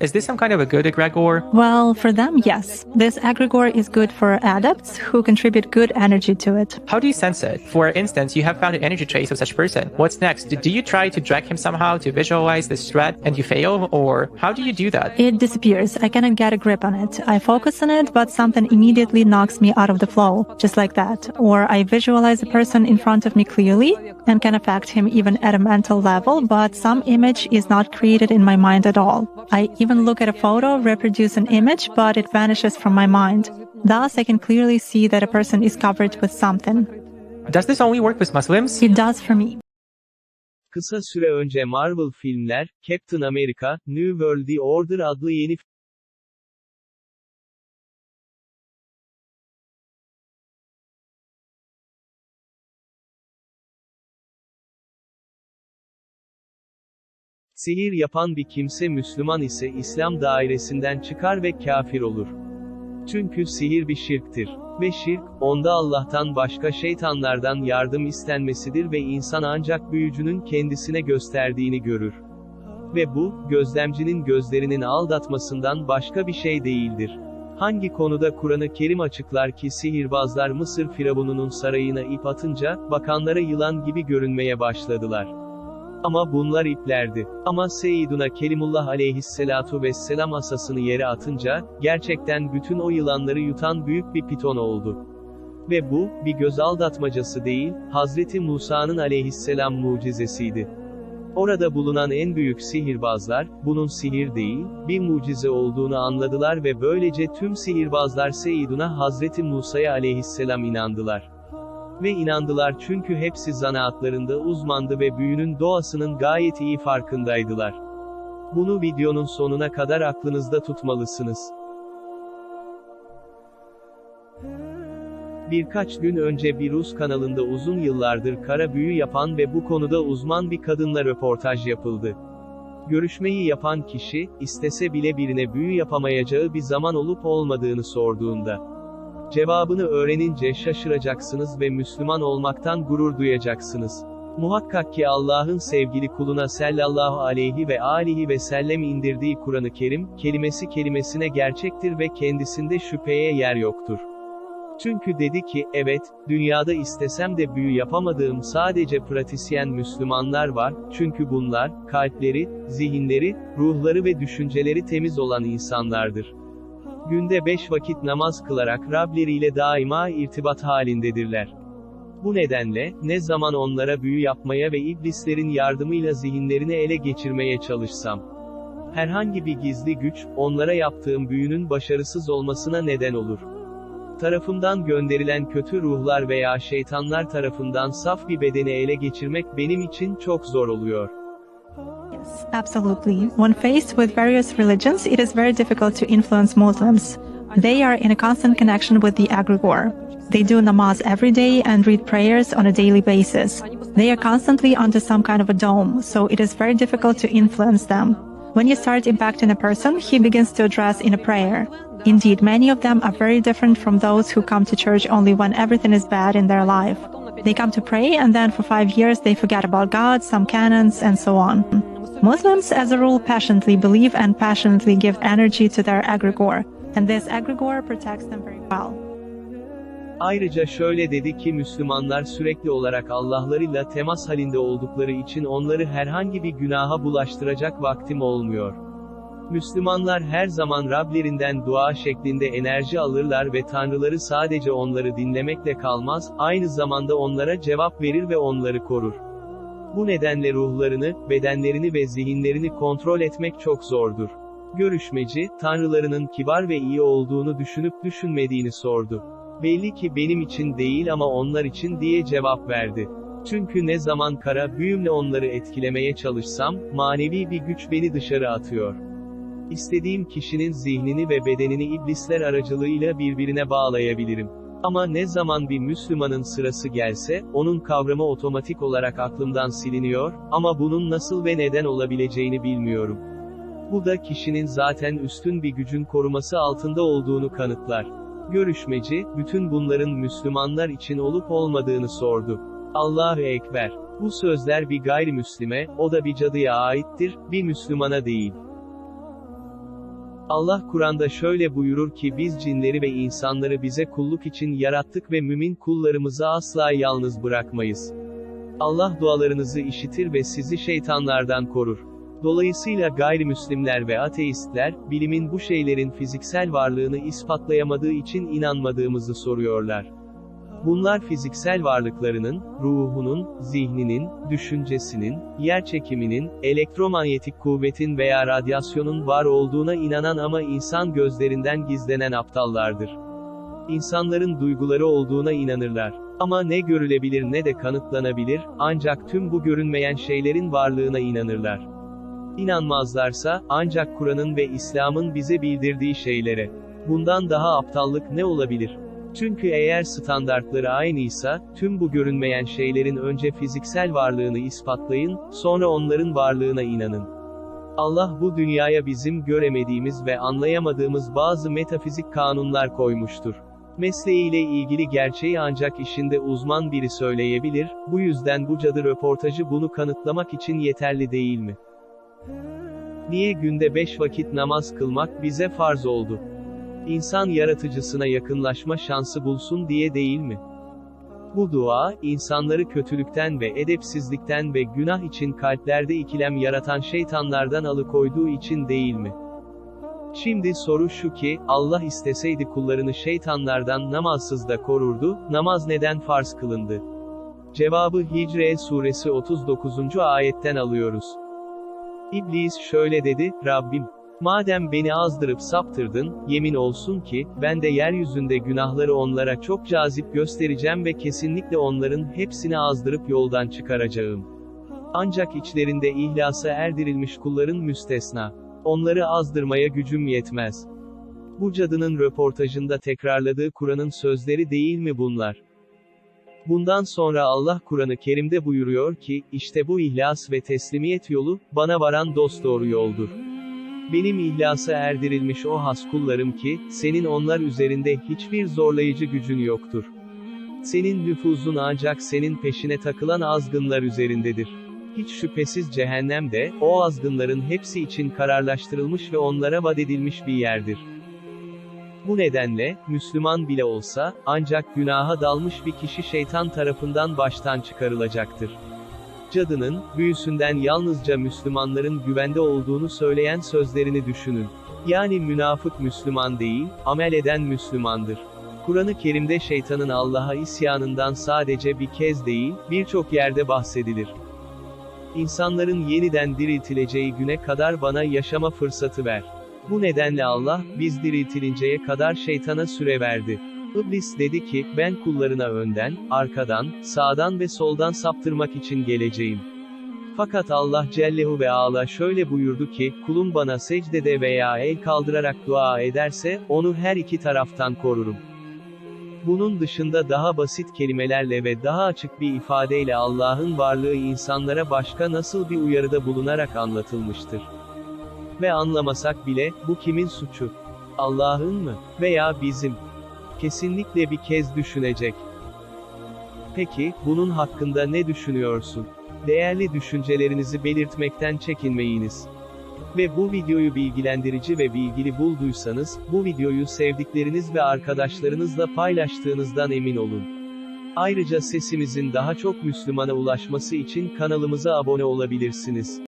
Is this some kind of a good egregore? Well, for them, yes. This egregore is good for adepts who contribute good energy to it. How do you sense it? For instance, you have found an energy trace of such person. What's next? Do you try to drag him somehow to visualize this threat and you fail? Or how do you do that? It disappears. I cannot get a grip on it. I focus on it, but something immediately knocks me out of the flow, just like that. Or I visualize a person in front of me clearly and can affect him even at a mental level, but some image is not created in my mind at all. I even look at a photo, reproduce an image, but it vanishes from my mind. Thus, I can clearly see that a person is covered with something. Does this only work with Muslims? It does for me. Kısa süre önce Marvel filmler, Captain America, New World Order adlı yeni Sihir yapan bir kimse Müslüman ise İslam dairesinden çıkar ve kafir olur. Çünkü sihir bir şirktir. Ve şirk, onda Allah'tan başka şeytanlardan yardım istenmesidir ve insan ancak büyücünün kendisine gösterdiğini görür. Ve bu, gözlemcinin gözlerinin aldatmasından başka bir şey değildir. Hangi konuda Kur'an-ı Kerim açıklar ki sihirbazlar Mısır firavununun sarayına ip atınca, bakanlara yılan gibi görünmeye başladılar. Ama bunlar iplerdi. Ama Seyyiduna Kerimullah aleyhisselatu vesselam asasını yere atınca, gerçekten bütün o yılanları yutan büyük bir piton oldu. Ve bu, bir göz aldatmacası değil, Hazreti Musa'nın aleyhisselam mucizesiydi. Orada bulunan en büyük sihirbazlar, bunun sihir değil, bir mucize olduğunu anladılar ve böylece tüm sihirbazlar Seyyiduna Hazreti Musa'ya aleyhisselam inandılar. Ve inandılar çünkü hepsi zanaatlarında uzmandı ve büyünün doğasının gayet iyi farkındaydılar. Bunu videonun sonuna kadar aklınızda tutmalısınız. Birkaç gün önce bir Rus kanalında uzun yıllardır kara büyü yapan ve bu konuda uzman bir kadınla röportaj yapıldı. Görüşmeyi yapan kişi, istese bile birine büyü yapamayacağı bir zaman olup olmadığını sorduğunda, Cevabını öğrenince şaşıracaksınız ve Müslüman olmaktan gurur duyacaksınız. Muhakkak ki Allah'ın sevgili kuluna sallallahu aleyhi ve alihi ve sellem indirdiği Kur'an-ı Kerim, kelimesi kelimesine gerçektir ve kendisinde şüpheye yer yoktur. Çünkü dedi ki, evet, dünyada istesem de büyü yapamadığım sadece pratisyen Müslümanlar var, çünkü bunlar, kalpleri, zihinleri, ruhları ve düşünceleri temiz olan insanlardır. Günde beş vakit namaz kılarak Rableriyle daima irtibat halindedirler. Bu nedenle, ne zaman onlara büyü yapmaya ve iblislerin yardımıyla zihinlerini ele geçirmeye çalışsam, herhangi bir gizli güç, onlara yaptığım büyünün başarısız olmasına neden olur. Tarafımdan gönderilen kötü ruhlar veya şeytanlar tarafından saf bir bedeni ele geçirmek benim için çok zor oluyor. Yes, absolutely. When faced with various religions, it is very difficult to influence Muslims. They are in a constant connection with the egregore. They do namaz every day and read prayers on a daily basis. They are constantly under some kind of a dome, so it is very difficult to influence them. When you start impacting a person, he begins to address in a prayer. Indeed, many of them are very different from those who come to church only when everything is bad in their life. They come to pray and then for five years they forget about God, some canons, and so on. Muslims, as a rule, passionately believe and passionately give energy to their egregore, and this egregore protects them very well. Ayrıca şöyle dedi ki Müslümanlar sürekli olarak Allah'larıyla temas halinde oldukları için onları herhangi bir günaha bulaştıracak vaktim olmuyor. Müslümanlar her zaman Rablerinden dua şeklinde enerji alırlar ve Tanrıları sadece onları dinlemekle kalmaz, aynı zamanda onlara cevap verir ve onları korur. Bu nedenle ruhlarını, bedenlerini ve zihinlerini kontrol etmek çok zordur. Görüşmeci, tanrılarının kibar ve iyi olduğunu düşünüp düşünmediğini sordu. Belli ki benim için değil ama onlar için diye cevap verdi. Çünkü ne zaman kara büyümle onları etkilemeye çalışsam, manevi bir güç beni dışarı atıyor. İstediğim kişinin zihnini ve bedenini iblisler aracılığıyla birbirine bağlayabilirim. Ama ne zaman bir Müslümanın sırası gelse, onun kavramı otomatik olarak aklımdan siliniyor, ama bunun nasıl ve neden olabileceğini bilmiyorum. Bu da kişinin zaten üstün bir gücün koruması altında olduğunu kanıtlar. Görüşmeci, bütün bunların Müslümanlar için olup olmadığını sordu. Allahu Ekber. Bu sözler bir gayrimüslime, o da bir cadıya aittir, bir Müslümana değil. Allah Kur'an'da şöyle buyurur ki biz cinleri ve insanları bize kulluk için yarattık ve mümin kullarımızı asla yalnız bırakmayız. Allah dualarınızı işitir ve sizi şeytanlardan korur. Dolayısıyla gayrimüslimler ve ateistler, bilimin bu şeylerin fiziksel varlığını ispatlayamadığı için inanmadığımızı soruyorlar. Bunlar fiziksel varlıklarının, ruhunun, zihninin, düşüncesinin, yerçekiminin, elektromanyetik kuvvetin veya radyasyonun var olduğuna inanan ama insan gözlerinden gizlenen aptallardır. İnsanların duyguları olduğuna inanırlar. Ama ne görülebilir ne de kanıtlanabilir, ancak tüm bu görünmeyen şeylerin varlığına inanırlar. İnanmazlarsa, ancak Kur'an'ın ve İslam'ın bize bildirdiği şeylere. Bundan daha aptallık ne olabilir? Çünkü eğer standartları aynıysa, tüm bu görünmeyen şeylerin önce fiziksel varlığını ispatlayın, sonra onların varlığına inanın. Allah bu dünyaya bizim göremediğimiz ve anlayamadığımız bazı metafizik kanunlar koymuştur. Mesleğiyle ilgili gerçeği ancak işinde uzman biri söyleyebilir, bu yüzden bu cadı röportajı bunu kanıtlamak için yeterli değil mi? Niye günde beş vakit namaz kılmak bize farz oldu? İnsan yaratıcısına yakınlaşma şansı bulsun diye değil mi? Bu dua, insanları kötülükten ve edepsizlikten ve günah için kalplerde ikilem yaratan şeytanlardan alıkoyduğu için değil mi? Şimdi soru şu ki, Allah isteseydi kullarını şeytanlardan namazsız da korurdu, namaz neden farz kılındı? Cevabı Hicre suresi 39. ayetten alıyoruz. İblis şöyle dedi, Rabbim, madem beni azdırıp saptırdın, yemin olsun ki, ben de yeryüzünde günahları onlara çok cazip göstereceğim ve kesinlikle onların hepsini azdırıp yoldan çıkaracağım. Ancak içlerinde ihlasa erdirilmiş kulların müstesna. Onları azdırmaya gücüm yetmez. Bu cadının röportajında tekrarladığı Kur'an'ın sözleri değil mi bunlar? Bundan sonra Allah Kur'an-ı Kerim'de buyuruyor ki, işte bu ihlas ve teslimiyet yolu, bana varan dosdoğru yoldur. Benim ihlasa erdirilmiş o has kullarım ki, senin onlar üzerinde hiçbir zorlayıcı gücün yoktur. Senin nüfuzun ancak senin peşine takılan azgınlar üzerindedir. Hiç şüphesiz cehennem de, o azgınların hepsi için kararlaştırılmış ve onlara vadedilmiş bir yerdir. Bu nedenle, Müslüman bile olsa, ancak günaha dalmış bir kişi şeytan tarafından baştan çıkarılacaktır. Cadının, büyüsünden yalnızca Müslümanların güvende olduğunu söyleyen sözlerini düşünün. Yani münafık Müslüman değil, amel eden Müslümandır. Kur'an-ı Kerim'de şeytanın Allah'a isyanından sadece bir kez değil, birçok yerde bahsedilir. İnsanların yeniden diriltileceği güne kadar bana yaşama fırsatı ver. Bu nedenle Allah, biz diriltilinceye kadar şeytana süre verdi. İblis dedi ki, ben kullarına önden, arkadan, sağdan ve soldan saptırmak için geleceğim. Fakat Allah Cellehu ve Ala şöyle buyurdu ki, kulum bana secdede veya el kaldırarak dua ederse, onu her iki taraftan korurum. Bunun dışında daha basit kelimelerle ve daha açık bir ifadeyle Allah'ın varlığı insanlara başka nasıl bir uyarıda bulunarak anlatılmıştır. Ve anlamasak bile, bu kimin suçu? Allah'ın mı? Veya bizim? Kesinlikle bir kez düşünecek. Peki, bunun hakkında ne düşünüyorsun? Değerli düşüncelerinizi belirtmekten çekinmeyiniz. Ve bu videoyu bilgilendirici ve bilgili bulduysanız, bu videoyu sevdikleriniz ve arkadaşlarınızla paylaştığınızdan emin olun. Ayrıca sesimizin daha çok Müslümana ulaşması için kanalımıza abone olabilirsiniz.